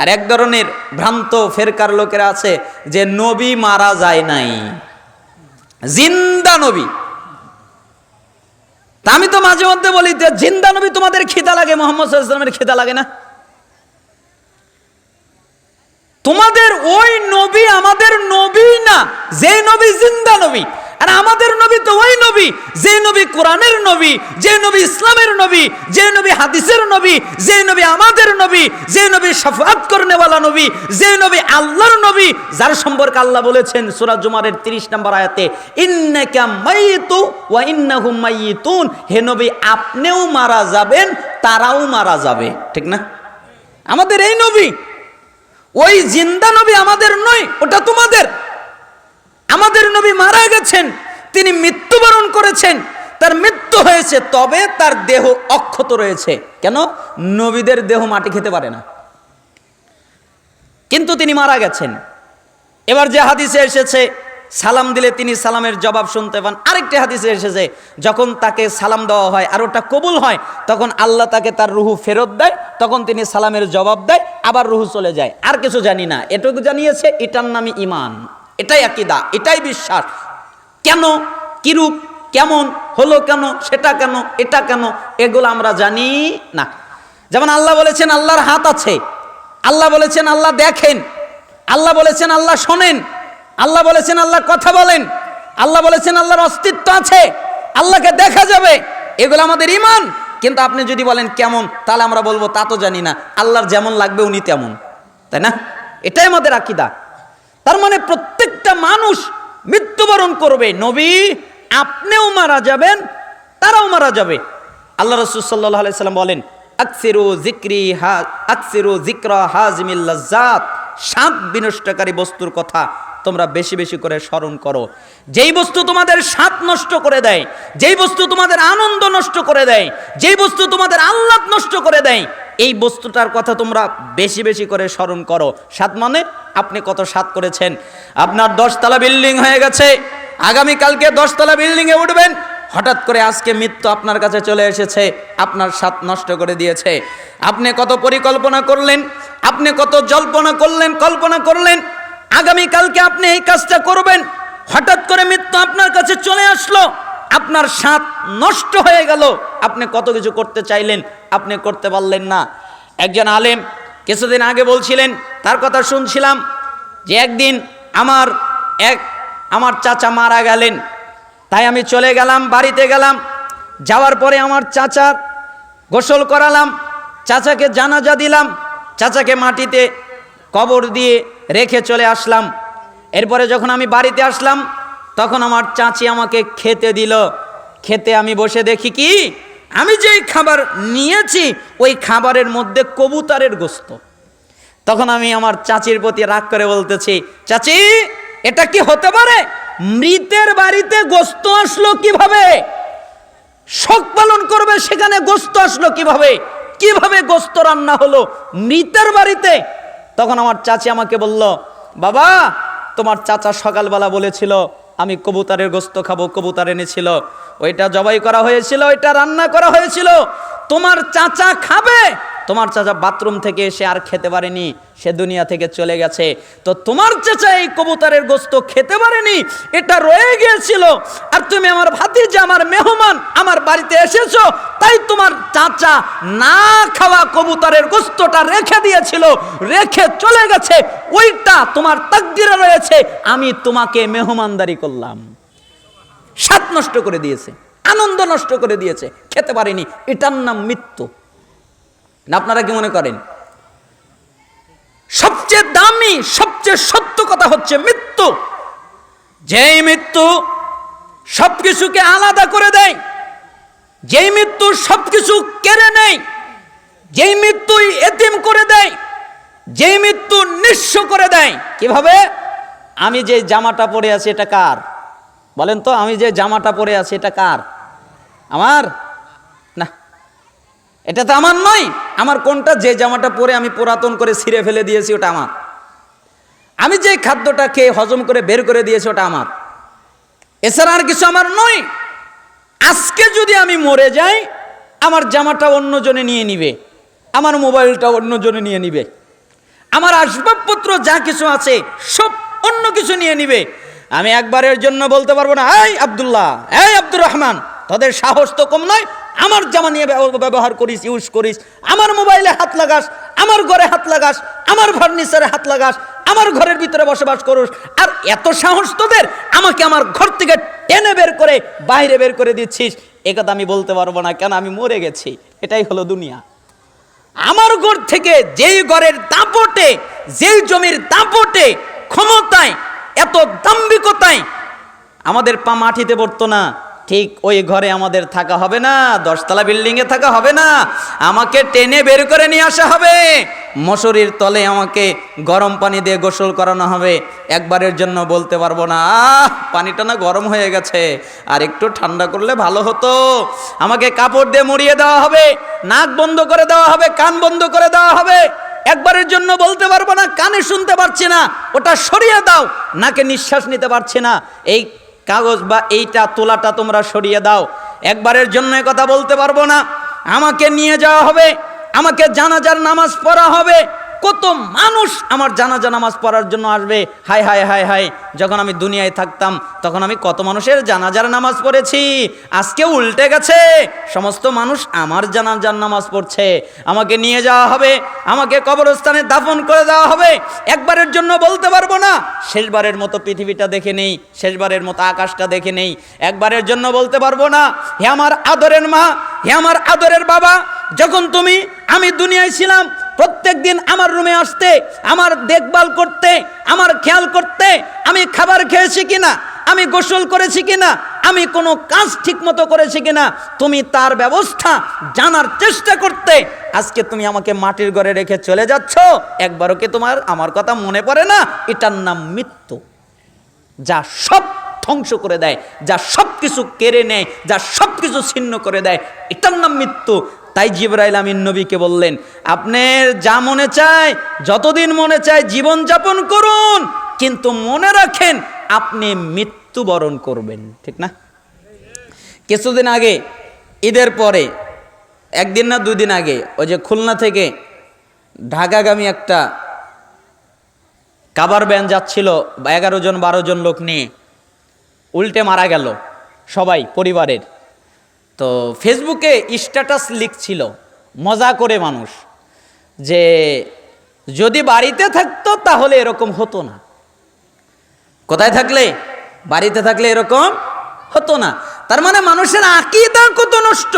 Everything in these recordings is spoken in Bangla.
আর এক ধরনের ভ্রান্ত ফেরকার লোকেরা আছে যে নবী মারা যায় নাই। জিন্দা নবী। তা আমি তো মাঝে মধ্যে বলি যে জিন্দা নবী তোমাদের খিদা লাগে, মোহাম্মদ সাল্লামের খিদা লাগে না? তোমাদের ওই নবী আমাদের নবী না, যে নবী জিন্দা নবী। আর আমাদের নবী তো ওই নবী, যে নবী কোরআনের নবী, যে নবী ইসলামের নবী, যে নবী হাদিসের নবী, যে নবী আমাদের নবী, যে নবী সাফাত করনেওয়ালা নবী, যে নবী আল্লাহর নবী, যার সম্পর্কে আল্লাহ বলেছেন সূরা জুমারের 30 নম্বর আয়াতে, ইন্নাকা মাইতু ওয়া ইন্নাহুম মাইতুন। হে নবী, আপনিও মারা যাবেন, তারাও মারা যাবে। ঠিক না? আমাদের এই নবী, ওই জিন্দা নবী আমাদের নয়, ওটা তোমাদের। আমাদের নবী মারা গেছেন, তিনি মৃত্যুবরণ করেছেন, তার মৃত্যু হয়েছে, তবে তার দেহ অক্ষত রয়েছে। কেন? নবীদের দেহ মাটি খেতে পারে না। কিন্তু তিনি মারা গেছেন। এবার যে হাদিসে এসেছে, সালাম দিলে তিনি সালামের জবাব শুনতে পান। আরেকটি হাদিসে এসেছে, যখন তাকে সালাম দেওয়া হয় আর ওটা কবুল হয়, তখন আল্লাহ তাকে তার রুহু ফেরত দেয়, তখন তিনি সালামের জবাব দেয়, আবার রুহু চলে যায়। আর কিছু জানি না। এটুকু জানিয়েছে, এটার নামই ইমান এটাই আকিদা, এটাই বিশ্বাস। কেন? কিরূপ কেমন? হলো কেন? সেটা কেন? এটা কেন? এগুলো আমরা জানি না। যেমন আল্লাহ বলেছেন, আল্লাহর হাত আছে। আল্লাহ বলেছেন, আল্লাহ দেখেন। আল্লাহ বলেছেন, আল্লাহ শোনেন। আল্লাহ বলেছেন, আল্লাহ কথা বলেন। আল্লাহ বলেছেন, আল্লাহর অস্তিত্ব আছে। আল্লাহকে দেখা যাবে। এগুলো আমাদের ইমান কিন্তু আপনি যদি বলেন, কেমন? তাহলে আমরা বলব, তা তো জানি না। আল্লাহর যেমন লাগবে, উনি তেমন। তাই না? এটাই আমাদের আকিদা। তার মানে প্রত্যেকটা মানুষ মৃত্যুবরণ করবে। নবী আপনিও মারা যাবেন, তারাও মারা যাবে। আল্লাহ রসুল সাল্লাহ আলাইসাল্লাম বলেন, আকসিরু জিক্রি হা, আকসিরু জিক্রা হাজমিল্লাজাত সাপ বিনষ্টকারী বস্তুর কথা তোমরা বেশি বেশি করে স্মরণ করো। যেই বস্তু তোমাদের স্বাদ নষ্ট করে দেয়, যেই বস্তু তোমাদের আনন্দ নষ্ট করে দেয়, যেই বস্তু তোমাদের আহ্লাদ নষ্ট করে দেয়, এই বস্তুটার কথা তোমরা বেশি বেশি করে স্মরণ করো। সাত মানে আপনি কত সাত করেছেন। আপনার দশতলা বিল্ডিং হয়ে গেছে, আগামীকালকে দশতলা বিল্ডিংয়ে উঠবেন, হঠাৎ করে আজকে মৃত্যু আপনার কাছে চলে এসেছে, আপনার স্বাদ নষ্ট করে দিয়েছে। আপনি কত পরিকল্পনা করলেন, আপনি কত জল্পনা করলেন, কল্পনা করলেন আগামীকালকে আপনি এই কাজটা করবেন। হঠাৎ করে মৃত্যু আপনার কাছে চলে আসলো। আপনার সাত নষ্ট হয়ে গেল। আপনি কত কিছু করতে চাইলেন, আপনি করতে পারলেন না। একজন আলেম কিছুদিন আগে বলছিলেন, তার কথা শুনছিলাম যে একদিন আমার এক, আমার চাচা মারা গেলেন। তাই আমি চলে গেলাম, বাড়িতে গেলাম। যাওয়ার পরে আমার চাচার গোসল করালাম। চাচাকে জানাজা দিলাম। চাচাকে মাটিতে কবর দিয়ে রেখে চলে আসলাম। এরপরে যখন আমি বাড়িতে আসলাম, তখন আমার চাচি আমাকে খেতে দিল। খেতে আমি বসে দেখি কি, আমি যেই খাবার নিয়েছি, ওই খাবারের মধ্যে কবুতরের গোস্ত। তখন আমি আমার চাচির প্রতি রাগ করে বলতেছি, চাচি, এটা কি হতে পারে? মৃতের বাড়িতে গোস্ত আসলো কীভাবে? শোক পালন করবে, সেখানে গোস্ত আসলো কীভাবে? কীভাবে গোস্ত রান্না হলো? মৃতের বাড়িতে তখন আমার চাচি আমাকে বলল, বাবা, তোমার চাচা সকালবেলা বলেছিল, আমি কবুতারের গোস্ত খাব, কবুতার এনেছিল। ওইটা জবাই করা হয়েছিল, ওইটা রান্না করা হয়েছিল। তোমার চাচা খাবে? তোমার চাচা বাথরুম থেকে এসে আর খেতে পারেনি, সে দুনিয়া থেকে চলে গেছে। তো তোমার চাচা এই কবুতরের গোস্ত খেতে পারেনি, এটা রয়ে গিয়েছিল। আর তুমি আমার ভাতিজা, আমার মেহমান, আমার বাড়িতে এসেছ, তাই তোমার চাচা না খাওয়া কবুতরের গোস্তটা রেখে দিয়েছিল, রেখে চলে গেছে, ওইটা তোমার তাকদিরে রয়েছে, আমি তোমাকে মেহমানদারি করলাম। স্বাদ নষ্ট করে দিয়েছে, আনন্দ নষ্ট করে দিয়েছে, খেতে পারেনি, এটার নাম মৃত্যু। না আপনারা কি মনে করেন? সবচেয়ে দামি, সবচেয়ে সত্য কথা হচ্ছে মৃত্যু। যেই মৃত্যু সবকিছুকে আলাদা করে দেয়, যেই মৃত্যু সবকিছু কেড়ে নেয়, যেই মৃত্যুই এতিম করে দেয়, যেই মৃত্যু নিঃস্ব করে দেয়, কীভাবে? আমি যে জামাটা পরে আছি এটা কার? বলেন তো, আমি যে জামাটা পরে আছি এটা কার? আমার এটা তো আমার নয়। আমার কোনটা? যে জামাটা পরে আমি পুরাতন করে ছিঁড়ে ফেলে দিয়েছি, ওটা আমার। আমি যে খাদ্যটা খেয়ে হজম করে বের করে দিয়েছি, ওটা আমার। এছাড়া আর কিছু আমার নয়। আজকে যদি আমি মরে যাই, আমার জামাটা অন্যজনে নিয়ে নিবে। আমার মোবাইলটা অন্যজনে নিয়ে নিবে। আমার আসবাবপত্র যা কিছু আছে, সব অন্য কিছু নিয়ে নিবে। আমি একবারের জন্য বলতে পারব না, এই আব্দুল্লাহ, এই আব্দুর রহমান, তাদের সাহস তো কম নয় আমার জামা নিয়ে ব্যব- ব্যবহার করিস ইউজ করিস। আমার মোবাইলে হাত লাগাস, আমার ঘরে হাত লাগাস, আমার ফার্নিচারে হাত লাগাস, আমার ঘরের ভিতরে বসবাস করুস। আর এত সাহস তোদের, আমাকে আমার ঘর থেকে টেনে বের করে বাইরে বের করে দিচ্ছিস। এ কথা আমি বলতে পারব না, কেন আমি মরে গেছি। এটাই হলো দুনিয়া। আমার ঘর থেকে যেই ঘরের দাপটে, যেই জমির দাপটে ক্ষমতায়, এত দাম্ভিকতায় আমাদের পা মাটিতে পড়তো না। ঠিক ওই ঘরে আমাদের থাকা হবে না, দশতলা বিল্ডিংয়ে থাকা হবে না, আমাকে টেনে বের করে নিয়ে আসা হবে। মশুরির তলে আমাকে গরম পানি দিয়ে গোসল করানো হবে। একবারের জন্য বলতে পারব না, আহ, পানিটা না গরম হয়ে গেছে, আর একটু ঠান্ডা করলে ভালো হতো। আমাকে কাপড় দিয়ে মুড়িয়ে দেওয়া হবে, নাক বন্ধ করে দেওয়া হবে, কান বন্ধ করে দেওয়া হবে। একবারের জন্য বলতে পারব না, কানে শুনতে পারছি না, ওটা সরিয়ে দাও, নাকে নিঃশ্বাস নিতে পারছি না। এই কাগজ বা এইটা তোলাটা তোমরা সরিয়ে দাও। একবারের জন্য কথা বলতে পারব না। আমাকে নিয়ে যাওয়া হবে। আমাকে জানাজার নামাজ পড়া হবে। কত মানুষ আমার জানাজা নামাজ পড়ার জন্য আসবে। হাই হাই হাই হাই যখন আমি দুনিয়ায় থাকতাম, তখন আমি কত মানুষের জানাজার নামাজ পড়েছি। আজকে উল্টে গেছে। সমস্ত মানুষ আমার জানাজার নামাজ পড়ছে। আমাকে নিয়ে যাওয়া হবে। আমাকে কবরস্থানে দাফন করে দেওয়া হবে। একবারের জন্য বলতে পারব না। শেষবারের মতো পৃথিবীটা দেখে নেই। শেষবারের মতো আকাশটা দেখে নেই। একবারের জন্য বলতে পারব না। হে আমার আদরের মা, হে আমার আদরের বাবা, যখন তুমি, আমি দুনিয়ায় ছিলাম প্রত্যেক দিন আমার রুমে আসতে, আমার দেখভাল করতে, আমার খেয়াল করতে আমি খাবার খেয়েছি কিনা, আমি গোসল করেছি কিনা, আমি কোনো কাজ ঠিক মতো করেছি কিনা, তুমি তার ব্যবস্থা জানার চেষ্টা করতে আজকে তুমি আমাকে মাটির ঘরে রেখে চলে যাচ্ছ। একবারও কি তোমার, আমার কথা মনে পড়ে না? এটার নাম মৃত্যু। যা সব ধ্বংস করে দেয়, যা সব কিছু কেড়ে নেয়, যা সব কিছু ছিন্ন করে দেয়, এটার নাম মৃত্যু। তাই জিবরাইল আমিন নবীকে বললেন, আপনার যা মনে চায়, যতদিন মনে চায় জীবন যাপন করুন, কিন্তু মনে রাখেন আপনি মৃত্যুবরণ করবেন। ঠিক না? কিছুদিন আগে, ঈদের পরে, একদিন না দুই দিন আগে, ওই যে খুলনা থেকে ঢাকাগামী একটা কাবার ব্যান যাচ্ছিল, এগারো জন, বারো জন লোক নিয়ে, উল্টে মারা গেল সবাই, পরিবারের। তো ফেসবুকে স্ট্যাটাস লিখছিল, মজা করে মানুষ, যে যদি বাড়িতে থাকতো তাহলে এরকম হতো না। কোথায় থাকলে? বাড়িতে থাকলে এরকম হতো না। তার মানে মানুষের আকিদা কত নষ্ট,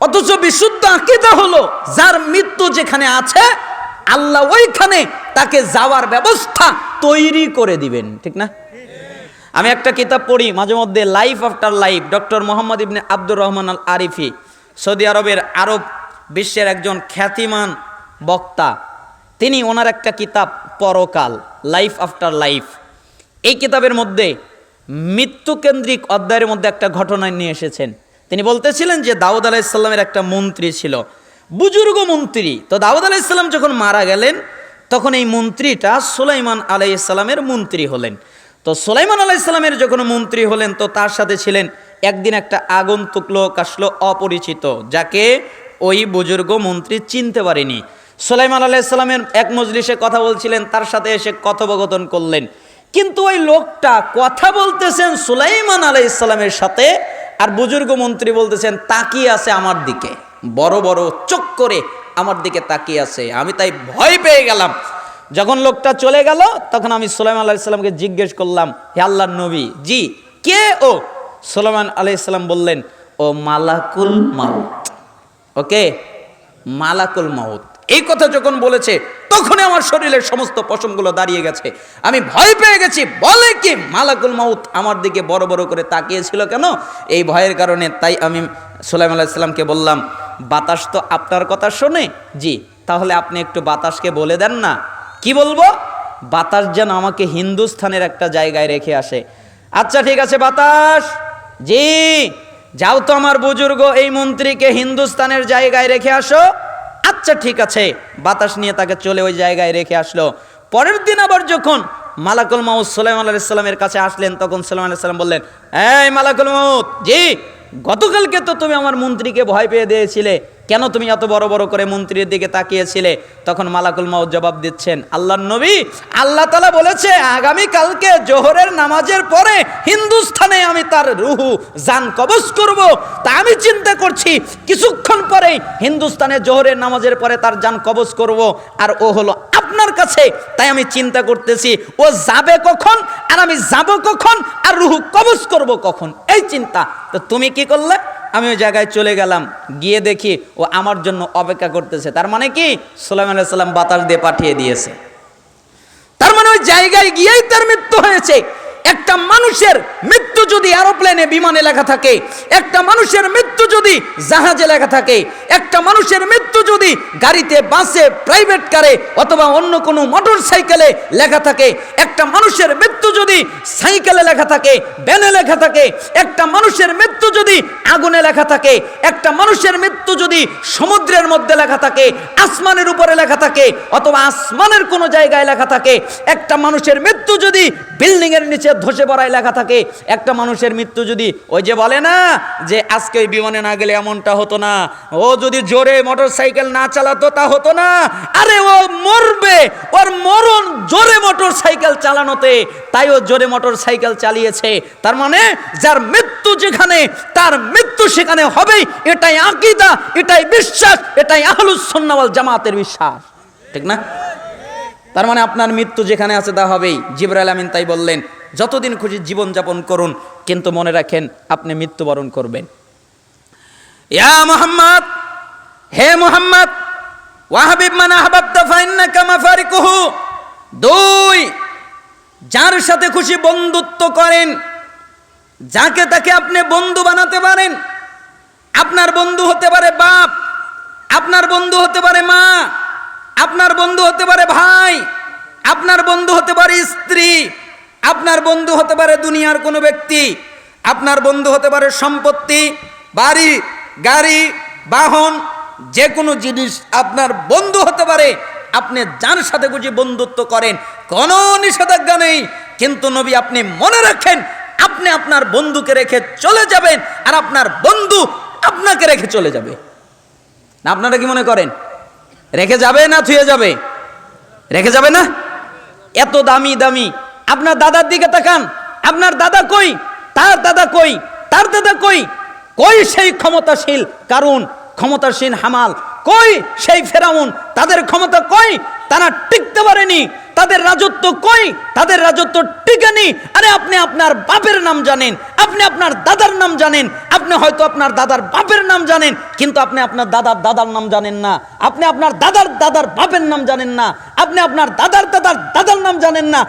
অথচ বিশুদ্ধ আকিদা হলো যার মৃত্যু যেখানে আছে, আল্লাহ ওইখানে তাকে যাওয়ার ব্যবস্থা তৈরি করে দিবেন, ঠিক না? আমি একটা কিতাব পড়ি, মাঝে মধ্যে life after life doctor Muhammad ibn Abdur Rahman al Arifi Saudi আরবের আরব বিশ্বের একজন খ্যাতিমান বক্তা। তিনি ওনার একটা কিতাব, পরকাল লাইফ আফটার লাইফ এই কিতাবের মধ্যে মৃত্যুকেন্দ্রিক অধ্যায়ের মধ্যে একটা ঘটনা নিয়ে এসেছেন। তিনি বলতেছিলেন যে দাউদ আলাইসাল্লামের একটা মন্ত্রী ছিল। বুজুর্গ মন্ত্রী। তো দাউদ আলাইসাল্লাম যখন মারা গেলেন, তখন এই মন্ত্রীটা সুলাইমান আলাইসাল্লামের মন্ত্রী হলেন। তো সুলাইমান আলাইসাল্লামের যখন মন্ত্রী হলেন, তো তার সাথে ছিলেন একদিন একটা আগন্তুক লোক আসলো অপরিচিত, যাকে ওই বুজুর্গ মন্ত্রী চিনতে পারেনি। সুলাইমান আলাইসাল্লামের এক মজলিসে কথা বলছিলেন, তার সাথে এসে কথোপকথন করলেন। কিন্তু ওই লোকটা কথা বলতেছেন সুলাইমান আলাইসাল্লামের সাথে, আর বুজুর্গ মন্ত্রী বলতেছেন, তাকিয়ে আছে আমার দিকে। বড় বড় চোখ করে আমার দিকে তাকিয়ে আছে। আমি তাই ভয় পেয়ে গেলাম। যখন লোকটা চলে গেল, তখন আমি সোলাইমান আলাইসাল্লামকে জিজ্ঞেস করলাম, হে আল্লাহর নবী, জি, কে ও? সোলাইমান আলাইসাল্লাম বললেন, ও মালাকুল মাউত। ওকে? মালাকুল মাউত। এই কথা যখন বলেছে, তখনই আমার শরীরের সমস্ত পশমগুলো দাঁড়িয়ে গেছে। আমি ভয় পেয়ে গেছি। বলে কি, মালাকুল মাউত আমার দিকে বড় বড় করে তাকিয়েছিল কেন? এই ভয়ের কারণে তাই আমি সোলাইম আলাইসাল্লামকে বললাম, বাতাস তো আপনার কথা শোনে? জি, তাহলে আপনি একটু বাতাসকে বলে দেন না। কি বলব? বাতাস যেন আমাকে হিন্দুস্থানের একটা জায়গায় রেখে আসে। আচ্ছা ঠিক আছে, বাতাস। জি, যাও তো আমার বুজুর্গ, এই মন্ত্রীকে হিন্দুস্তানের জায়গায় রেখে আসো। আচ্ছা ঠিক আছে, বাতাস নিয়ে তাকে চলে ওই জায়গায় রেখে আসলো। পরের দিন আবার যখন মালাকুল মাউদ সোলাইম আলাইসাল্লামের কাছে আসলেন, তখন সোলাইম আলাইসাল্লাম বললেন, এই মালাকুল মাউদ জি, গতকালকে তো তুমি আমার মন্ত্রীকে ভয় পেয়ে দিয়েছিলে। কেন তুমি এত বড় বড় করে মন্ত্রীর দিকে তাকিয়েছিলে? তখন মালাকুল মাউদ জবাব দিচ্ছেন আল্লাহ নবী, আল্লাহ তালা বলেছে আগামী কালকে জোহরের নামাজের পরে হিন্দুস্থানে আমি তার রুহু, জান কবজ করব। তা আমি চিন্তা করছি, কিছুক্ষণ পরেই হিন্দুস্তানে জোহরের নামাজের পরে তার জান কবজ করব। আর ও হলো আপনার কাছে। তাই আমি চিন্তা করতেছি, ও যাবে কখন, আর আমি যাব কখন, আর রুহু কবজ করব কখন? এই চিন্তা। তো তুমি কি করলে? আমি ওই জায়গায় চলে গেলাম। গিয়ে দেখি ও আমার জন্য অপেক্ষা করতেছে। তার মানে কি? সালাম বাতাস দিয়ে পাঠিয়ে দিয়েছে। তার মানে ওই জায়গায় গিয়েই তার মৃত্যু হয়েছে। একটা মানুষের মৃত্যু যদি এরোপ্লেনে বিমানে লেখা থাকে, একটা মানুষের মৃত্যু যদি জাহাজে লেখা থাকে, একটা মানুষের মৃত্যু যদি গাড়িতে, বাসে প্রাইভেট কারে অথবা অন্য কোনো মোটর সাইকেলে লেখা থাকে, একটা মানুষের মৃত্যু যদি সাইকেলে লেখা থাকে ব্যানে লেখা থাকে, একটা মানুষের মৃত্যু যদি আগুনে লেখা থাকে, একটা মানুষের মৃত্যু যদি সমুদ্রের মধ্যে লেখা থাকে, আসমানের উপরে লেখা থাকে, অথবা আসমানের কোনো জায়গায় লেখা থাকে, একটা মানুষের মৃত্যু যদি বিল্ডিং এর নিচে ধসে পড়ায় লেখা থাকে, একটা মানুষের মৃত্যু যদি ওই যে বলে না যে আজকে ওই বিমানে না গেলে এমনটা হতো না। ও যদি জোরে মোটর সাইকেল না চালাতো তা হতো না। আরে ও মরবে। ওর মরণ জোরে মোটর সাইকেল চালানোতে। তাই ও জোরে মোটর সাইকেল চালিয়েছে। তার মানে যার মৃত্যু যেখানে, তার মৃত্যু সেখানে হবেই। এটাই আকিদা, এটাই বিশ্বাস, এটাই আহলুস সুন্নাওয়াল জামাতের বিশ্বাস। ঠিক না? তার মানে আপনার মৃত্যু যেখানে আছে তা হবেই। জিবরাইল আমিন তাই বললেন, যতদিন খুশি জীবন যাপন করুন, কিন্তু মনে রাখেন আপনি মৃত্যুবরণ করবেন। ইয়া মোহাম্মদ, হে মোহাম্মদ, ওয়াহাবিব মান আহবাবতা ফাইন্নাকা মাফারিকুহু। দুই, যার সাথে খুশি বন্ধুত্ব করেন, যাকে তাকে আপনি বন্ধু বানাতে পারেন। আপনার বন্ধু হতে পারে বাপ, আপনার বন্ধু হতে পারে মা, আপনার বন্ধু হতে পারে ভাই, আপনার বন্ধু হতে পারে স্ত্রী, আপনার বন্ধু হতে পারে দুনিয়ার কোনো ব্যক্তি, আপনার বন্ধু হতে পারে সম্পত্তি, বাড়ি গাড়ি, বাহন যে কোনো জিনিস আপনার বন্ধু হতে পারে, আপনি যার সাথে বুঝি বন্ধুত্ব করেন, কোনো নিষেধাজ্ঞা নেই। কিন্তু নবী, আপনি মনে রাখেন, আপনি আপনার বন্ধুকে রেখে চলে যাবেন আর আপনার বন্ধু আপনাকে রেখে চলে যাবে। না, আপনারা কি মনে করেন? রেখে যাবে না থুয়ে যাবে? রেখে যাবে না? এত দামি দামি। আপনার দাদার দিকে তাকান। আপনার দাদা কই? তার দাদা কই? তার দাদা কই? কই সেই ক্ষমতাশীল কারণ ক্ষমতাসীন হামাল? কই সেই ফেরাউন? তাদের ক্ষমতা কই? তারা টিকতে পারেনি। তাদের রাজত্ব কই? তাদের রাজত্ব টিকেনি। আরে আপনি আপনার বাপের নাম জানেন, আপনি আপনার দাদার নাম জানেন, আপনি হয়তো আপনার দাদার বাপের নাম জানেন, কিন্তু আপনি আপনার দাদার দাদার নাম জানেন না। আপনি আপনার দাদার দাদার বাপের নাম জানেন না। আপনি আপনার দাদার দাদার দাদার নাম জানেন না।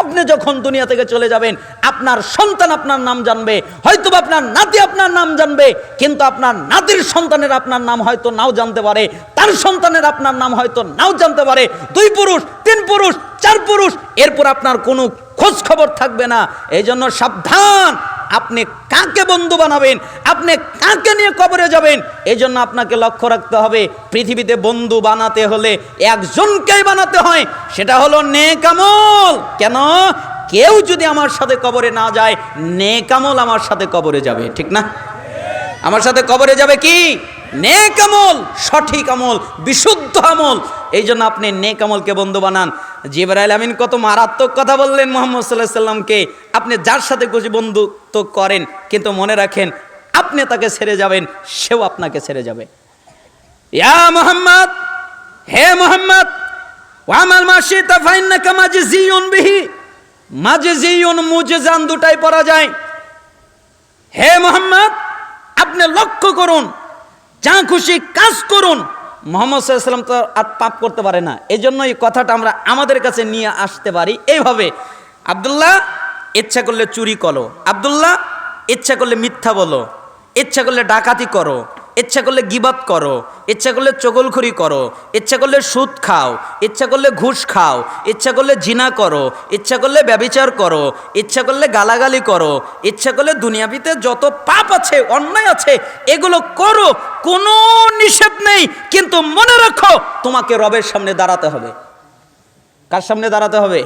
আপনি যখন দুনিয়া থেকে চলে যাবেন, আপনার সন্তান আপনার নাম জানবে হয়তো আপনার নাতি আপনার নাম জানবে, কিন্তু আপনার নাতির সন্তানের আপনার নাম হয়তো নাও জানতে পারে, তার সন্তানের আপনার নাম হয়তো নাও জানতে পারে, দুই পুরুষ, তিন পুরুষ, চার পুরুষ, এরপর আপনার কোনো খোঁজ খবর থাকবে না। এই জন্য সাবধান। আপনি কাকে বন্ধু বানাবেন? আপনি কাকে নিয়ে কবরে যাবেন? এই জন্য আপনাকে লক্ষ্য রাখতে হবে, পৃথিবীতে বন্ধু বানাতে হলে একজনকেই বানাতে হয়। সেটা হলো নেকামল কেন? কেউ যদি আমার সাথে কবরে না যায় নেকামল আমার সাথে কবরে যাবে, ঠিক না? আমার সাথে কবরে যাবে কি? নেক আমল, সঠিক আমল, বিশুদ্ধ আমল। এই জন্য আপনি নেক আমলকে বন্ধু বানান। জিবরাইল আমিন কত মারাত্মক কথা বললেন মোহাম্মদ সাল্লাহ সাল্লামকে আপনি যার সাথে খুশি বন্ধুত্ব করেন, কিন্তু মনে রাখেন, আপনি তাকে ছেড়ে যাবেন, সেও আপনাকে ছেড়ে যাবে। ইয়া মোহাম্মদ, হে মোহাম্মদ ওয়ামাল মাসি মাশিতা ফাইন্নাকা মাজজিউন বিহি। মাজজিউন, মুজজান দুটাই পড়া যায়। হে মোহাম্মদ, আপনি লক্ষ্য করুন যা খুশি কাজ করুন। মোহাম্মদ সাল্লাম তো আর পাপ করতে পারে না। এই জন্য এই কথাটা আমরা আমাদের কাছে নিয়ে আসতে পারি। এইভাবে আবদুল্লাহ, ইচ্ছা করলে চুরি করো। আবদুল্লাহ, ইচ্ছা করলে মিথ্যা বলো। ইচ্ছা করলে ডাকাতি করো। ইচ্ছা করলে গিবাত করো, ইচ্ছা করলে চগলখড়ি করো, ইচ্ছা করলে সুদ খাও, ইচ্ছা করলে ঘুষ খাও, ইচ্ছা করলে জিনা করো, ইচ্ছা করলে ব্যবিচার করো, ইচ্ছা করলে গালাগালি করো, ইচ্ছা করলে দুনিয়াবিতে যত পাপ আছে, অন্যায় আছে, এগুলো করো, কোনো নিষেধ নেই, কিন্তু মনে রাখো তোমাকে রবের সামনে দাঁড়াতে হবে। কার সামনে দাঁড়াতে হবে?